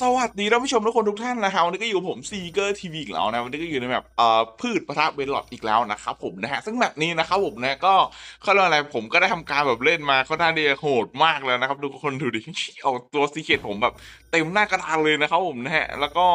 สวัสดีท่านผู้ชมทุกคนทุกท่านนะครับวันนี้ก็อยู่ผมซีเกอร์ทีวีอีกแล้วนะวันนี้ก็อยู่ในแบบเอ่อพืชประทะเวลลอดอีกแล้วนะครับผมนะฮะซึ่งแบบนี้นะครับผมนะก็เขาเรียกอะไรผมก็ได้ทำการแบบเล่นมาค่อนข้างที่จโหดมากแล้วนะครับทุกคนดูดิเอาตัวซีเคทผมแบบเต็มหน้ากระดานเลยนะครับผมนะฮะแล้วก็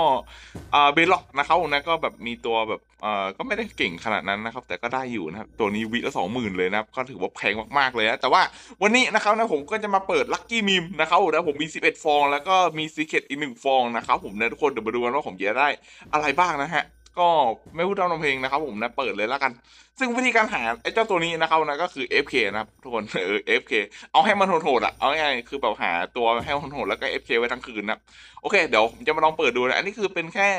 เอ่อเบลล็อกนะครับผมนะก็แบบมีตัวแบบเอ่อก็ไม่ได้เก่งขนาดนั้นนะครับ แต่ก็ได้อยู่นะครับตัวนี้วิละสองหมื่นเลยนะครับก็ถือว่าแพงมากๆเลยนะแต่ว่าวันนี้นะครับนะผมก็จะมาเปิดลัคกี้มิมนะครับผมนะผมมี 11 ฟอง แล้วก็มีซีเค t อีกหนึ่งฟองนะครับผมนะทุกคนเดี๋ยวมาดูกันว่าผมจะได้อะไรบ้างนะฮะก็ไม่พูดตามลำเพลงนะครับผมนะเปิดเลยแล้วกัน ซึ่งวิธีการหาไอ้เจ้าตัวนี้นะครับนะก็คือ FK นะครับทุกคนเออ FK เอาให้มันโหดๆอะเอาง่ายๆคือแบบหาตัวให้มันโหดแล้วก็ FK ไว้ทั้งคืนนะโอเคเดี๋ยวผมจะมาลองเปิดดูนะอันนี้คือเป็นแค่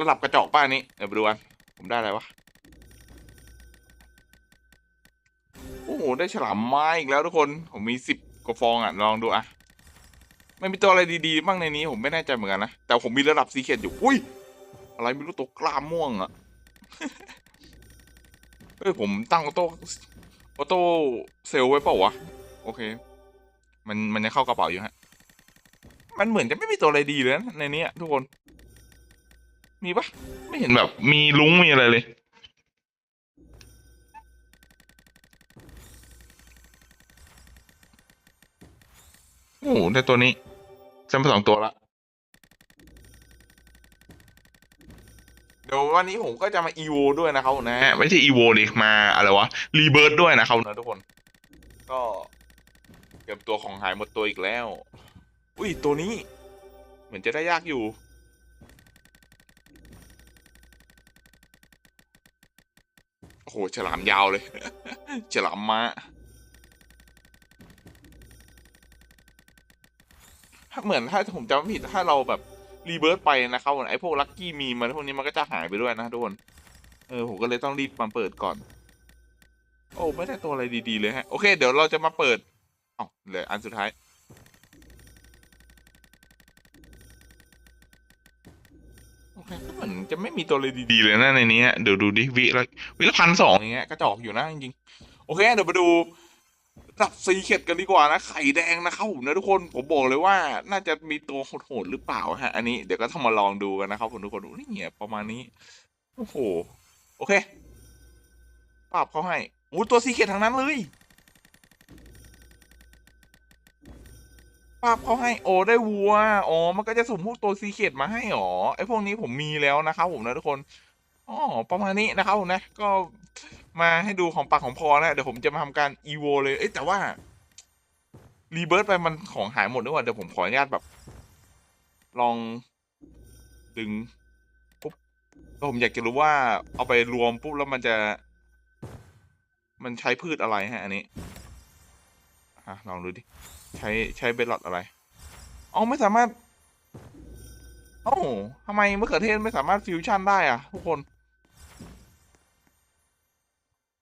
ระดับกระจอกป้านี้เดี๋ยวไปดูกันผมได้อะไรวะโอ้โหได้ฉลามไม้อีกแล้วทุกคนผมมีสิบกว่าฟองอะลองดูอะ ไม่มีตัวอะไรดีๆบ้างในนี้ผมไม่แน่ใจเหมือนกันนะ แต่ผมมีระดับซีเคทอยู่ อุ้ย อะไรไม่รู้ตัวกล้ามม่วงอะเฮ้ยผมตั้งออโต้ออโต้เซลไว้เปล่าวะ โอเค มันมันจะเข้ากระเป๋าอยู่ฮะ มันเหมือนจะไม่มีตัวอะไรดีเลยนะในนี้ทุกคน มีปะไม่เห็นแบบ มีลุงมีอะไรเลยโอ้โหได้ตัวนี้ จำไปสองตัวละ เดี๋ยววันนี้ผมก็จะมาอีโวด้วยนะครับนะฮะไม่ใช่อีโวดิมาอะไรวะ รีเบิร์ดด้วยนะครับนะทุกคน ก็เตรียมตัวของหายหมดตัวอีกแล้ว อุ้ยตัวนี้ เหมือนจะได้ยากอยู่โอ้โหฉลามยาวเลย ฉลามม้าถ้า เหมือนถ้าผมจำไม่ผิดถ้าเราแบบรีเบิร์ตไปนะครับไอ้พวกลัคกี้มีมันพวกนี้มันก็จะหายไปด้วยนะทุกคนเออผมก็เลยต้องรีบมาเปิดก่อน โอ้ไม่ได้ตัวอะไรดีๆเลยฮะ โอเค เดี๋ยวเราจะมาเปิดอ๋อเหลืออันสุดท้าย โอเคก็เหมือนจะไม่มีตัวอะไรดีๆเลยนะในนี้เดี๋ยวดูดิวิละวิละพันสองอย่างเงี้ยกระจอกอยู่นะจริงๆโอเค เดี๋ยวมาดู ดับซีเข็ดกันดีกว่านะ ไข่แดงนะครับผมนะทุกคน ผมบอกเลยว่า น่าจะมีตัวโหดๆหรือเปล่าฮะ อันนี้เดี๋ยวก็ต้องมาลองดูกันนะครับผมทุกคนนี่เหี้ยประมาณนี้ โอ้โห โอเคปรับเขาให้โอ้ตัวซีเข็ดทั้งนั้นเลยปรับเขาให้ โอ้ได้วัว อ๋อ มันก็จะสุ่มพวกตัวซีเข็ดมาให้หรอ ไอพวกนี้ผมมีแล้วนะครับผมนะทุกคน อ๋อ ประมาณนี้นะครับผมนะ ก็ มาให้ดูของปากของพอนะเดี๋ยวผมจะมาทำการอีโวเลยเอ้แต่ว่ารีเบิร์ตไปมันของหายหมดด้วยว่ะเดี๋ยวผมขออนุญาตแบบ ลองดึงปุ๊บแล้วผมอยากจะรู้ว่าเอาไปรวมปุ๊บแล้วมันจะ มันใช้พืชอะไรฮะอันนี้อะลองดูดิใช้ใช้เบลลอดอะไรอ๋อไม่สามารถโอ้าทำไมมะเขือเทศไม่สามารถฟิวชั่นได้อะทุกคน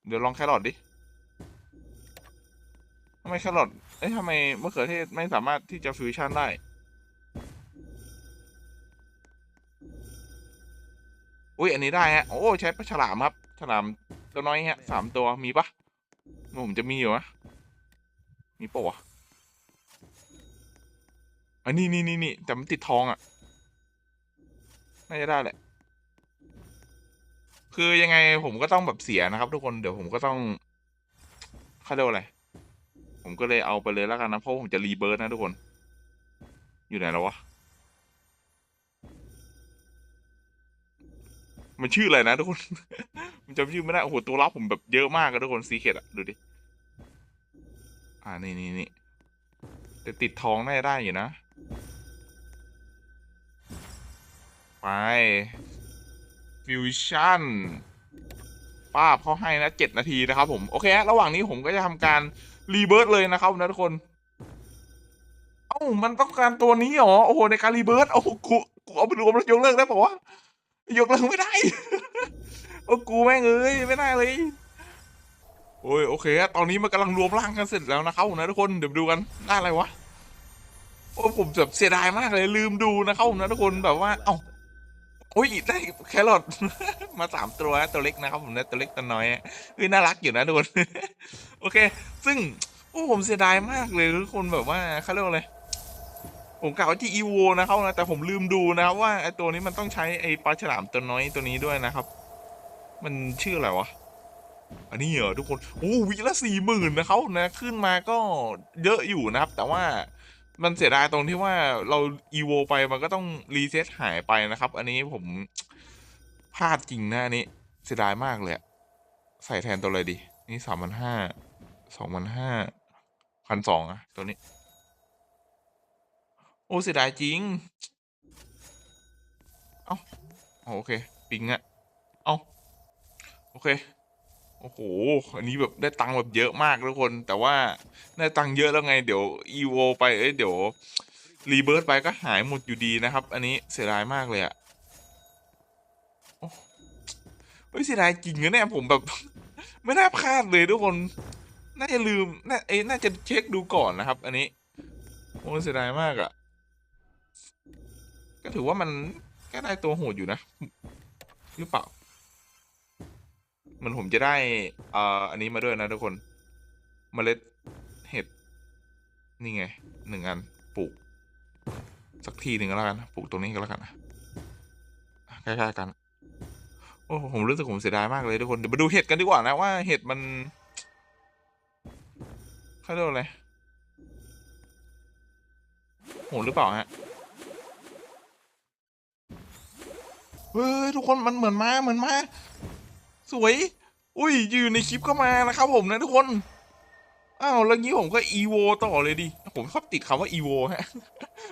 เดี๋ยวลองแครอทดิทำไมแครอทเอ้ยทำไมมะเขือเทศไม่สามารถที่จะฟิวชั่นได้ อุ้ยอันนี้ได้ฮะ โอ้ ใช้ปลาฉลามครับ ฉลามตัวน้อยฮะสามตัวมีปะผมจะมีอยู่นะมีปะวะอันนี้นี่นี่นี่แต่มันติดทองอะ น่าจะได้แหละ คือยังไงผมก็ต้องแบบเสียนะครับ ทุกคนเดี๋ยวผมก็ต้องเขาเรียกว่าอะไร ผมก็เลยเอาไปเลยแล้วกันนะเพราะผมจะรีเบิร์ตนะทุกคน อยู่ไหนแล้ววะมันชื่ออะไรนะทุกคนผมจำชื่อไม่ได้ โอ้โห ตัวรับผมแบบเยอะมากอะทุกคนซีเคดอะดูดิ อ่า นี่นี่นี่แต่ติดทองน่าจะได้อยู่นะ ไป ฟิวชั่นป้าบเขาให้นะเจ็ดนาทีนะครับผม โอเคฮะระหว่างนี้ผมก็จะทำการ รีเบิร์ตเลยนะครับนะทุกคน เอ้ามันต้องการตัวนี้เหรอ โอ้โหในการรีเบิร์ตโอ้โหกูกูเอาไปรวมแล้วยกเลิกได้ปะวะยกเลิกไม่ได้โอ้กูแม่งเอ้ยไม่ได้เลยโอ้ยโอเคฮะตอนนี้มันกำลังรวมร่างกันเสร็จแล้วนะครับผมนะทุกคนเดี๋ยวดูกันได้อะไรวะโอ้ผมแบบเสียดายมากเลยลืมดูนะครับผมนะทุกคนแบบว่า เอ้า อ้ยได้แครอทมาสามตัวตัวเล็กนะครับผมนะตัวเล็กตัวน้อยเฮ้ยน่ารักอยู่นะทุกคนโอเค ซึ่งโอ้ผมเสียดายมากเลยทุกคนแบบว่าเขาเรียกว่าอะไรผมกล่าวที่อีโวนะครับนะแต่ผมลืมดูนะครับว่าไอตัวนี้มันต้องใช้ไอปลาฉลามตัวน้อยตัวนี้ด้วยนะครับ มันชื่ออะไรวะอันนี้เหรอทุกคนโอ้วิละสี่หมื่นนะครับนะขึ้นมาก็เยอะอยู่นะครับ แต่ว่า มันเสียดายตรงที่ว่าเราอีโวไปมันก็ต้องรีเซ็ตหายไปนะครับ อันนี้ผมพลาดจริงนะอันนี้เสียดายมากเลยใส่แทนตัวอะไรดีนี่สามพันห้าสองพันห้าพันสองอะตัวนี้ โอ้เสียดายจริง เอ้าโอเค ปิงอะเอ้าโอเค โอ้โห อันนี้แบบได้ตังค์แบบเยอะมากทุกคน แต่ว่าได้ตังค์เยอะแล้วไง เดี๋ยวอีโวไป เอ้ย เดี๋ยวรีเบิร์ตไปก็หายหมดอยู่ดีนะครับ อันนี้เสียดายมากเลยอะโอ้เฮ้ยเสียดายจริงนะเนี่ยผมแบบ ไม่น่าพลาดเลยทุกคน น่าจะลืม น่าเอ้ยน่าจะเช็คดูก่อนนะครับ อันนี้ โอ้เสียดายมากอะ ก็ถือว่ามันก็ได้ตัวโหดอยู่นะ หรือเปล่า มันผมจะได้เอ่ออันนี้มาด้วยนะทุกคนเมล็ดเห็ด นี่ไงหนึ่งอันปลูก สักทีหนึ่งก็แล้วกันปลูกตรงนี้ก็แล้วกันใกล้ๆกัน โอ้ผมรู้สึกผมเสียดายมากเลยทุกคนเดี๋ยวมาดูเห็ดกันดีกว่านะว่าเห็ดมันเขาเรียกอะไรโหหรือเปล่าฮะเฮ้ยทุกคนมันเหมือนมาเหมือนมา สวย อุ้ยอยู่ในคลิปก็มานะครับผมนะทุกคน อ้าวแล้วงี้ผมก็อีโวต่อเลยดิ ผมชอบติดคำว่าอีโวฮะ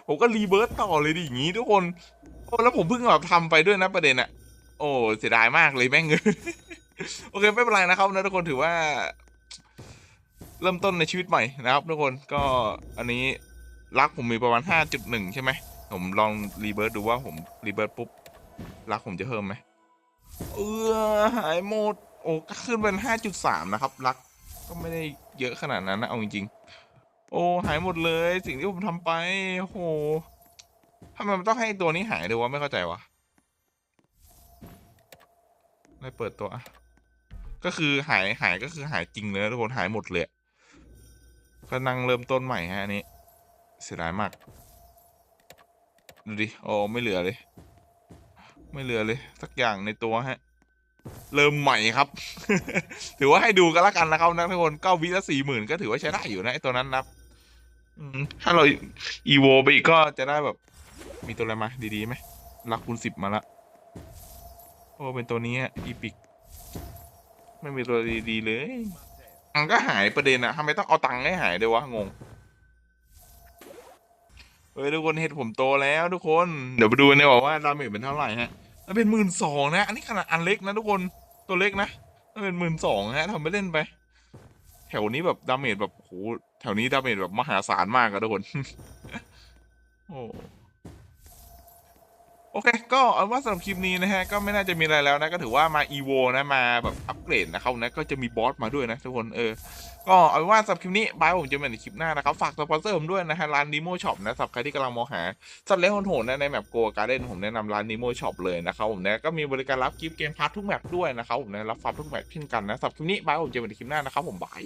ผมก็รีเบิร์ตต่อเลยดิอย่างงี้ทุกคน โอ้แล้วผมเพิ่งแบบทำไปด้วยนะประเด็นอะโอ้เสียดายมากเลยแม่งเงโอเคไม่เป็นไรนะครับนะทุกคนถือว่า เริ่มต้นในชีวิตใหม่นะครับ ทุกคนก็อันนี้รักผมมีประมาณห้าจุดหนึ่งใช่ไหมผมลองรีเบิร์ตดูว่าผมรีเบิร์ตปุ๊บรักผมจะเพิ่มไหม เออหายหมด โอ้ก็ขึ้นเป็นห้าจุดสามนะครับ รัก ก็ไม่ได้เยอะขนาดนั้นนะเอาจริงๆ โอ้หายหมดเลยสิ่งที่ผมทำไปโอ้โหทำไมมันต้องให้ตัวนี้หายด้วยวะไม่เข้าใจวะไม่เปิดตัว ก็คือหายหายก็คือหายจริงเลยทุกคนหายหมดเลยก็นั่งเริ่มต้นใหม่ฮะอันนี้ เสียดายมาก ดูดิ โอ้ไม่เหลือเลย ไม่เหลือเลย สักอย่างในตัวฮะ เริ่มใหม่ครับ ถือว่าให้ดูกันละกันนะครับนะทุกคนเก้าวิละสี่หมื่นก็ถือว่าใช้ได้อยู่นะไอตัวนั้นนับถ้าเราอีโวไปอีกก็จะได้แบบ มีตัวอะไรมาดีๆไหมรักคูณสิบมาละโอ้เป็นตัวนี้อีพิกไม่มีตัวดีๆเลยมันก็หายประเด็นอะทำไมต้องเอาตังค์ให้หายด้วยวะงงเฮ้ยทุกคนเห็ดผมโตแล้วทุกคน เดี๋ยวไปดูเนี่ยบอกว่าดาเมจเป็นเท่าไหร่ฮะ แล้วเป็นหมื่นสองนะ อันนี้ขนาดอันเล็กนะทุกคนตัวเล็กนะแล้วเป็นหมื่นสองฮะทำไปเล่นไป แถวนี้แบบดาเมจแบบโหแถวนี้ดาเมจแบบมหาศาลมากอะทุกคน โอ้ โอเค ก็เอาว่าสำหรับคลิปนี้นะฮะ ก็ไม่น่าจะมีอะไรแล้วนะ ก็ถือว่ามาอีโวนะ มาแบบอัปเกรดนะครับนะ ก็จะมีบอสมาด้วยนะทุกคน เออ ก็เอาว่าสำหรับคลิปนี้บายผมจะเป็นในคลิปหน้านะครับ ฝากสปอนเซอร์ผมด้วยนะฮะ ร้านนิโมช็อปนะสำหรับใครที่กำลังมองหา สัตว์เลี้ยงโหดๆนะในแมปโกการ์เด้นผมแนะนำร้านนิโมช็อปเลยนะครับผมนะ ก็มีบริการรับกิฟต์เกมพาร์ททุกแมปด้วยนะครับผมนะ รับฟาร์มทุกแมปเช่นกันนะสำหรับคลิปนี้บายผมจอกันในคลิปหน้านะครับผมบาย